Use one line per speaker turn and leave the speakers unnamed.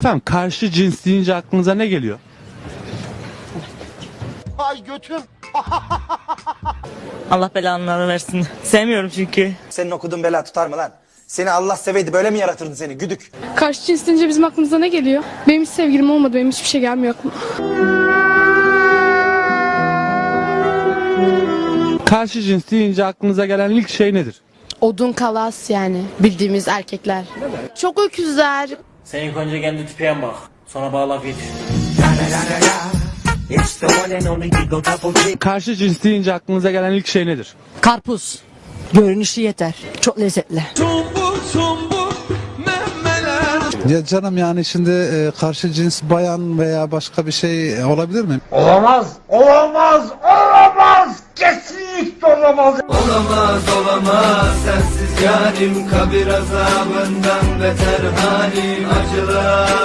Efendim karşı cins deyince aklınıza ne geliyor?
Ay götüm.
Allah belanı versin. Sevmiyorum çünkü.
Senin okuduğun bela tutar mı lan? Seni Allah seveydi böyle mi yaratırdı seni güdük?
Karşı cins deyince bizim aklımıza ne geliyor? Benim hiç sevgilim olmadı, benim hiçbir şey gelmiyor aklıma.
Karşı cins deyince aklınıza gelen ilk şey nedir?
Odun kalas yani bildiğimiz erkekler. Çok öküzler.
Sen ilk önce kendi tipine bak. Sonra bağla git.
Karşı cins deyince aklınıza gelen ilk şey nedir?
Karpuz. Görünüşü yeter. Çok lezzetli.
Ya canım yani şimdi e, karşı cins bayan veya başka bir şey olabilir mi?
Olamaz, olamaz, olamaz. Olamaz.
Olamaz olamaz sensiz yarim kabir azabından beter halim acılar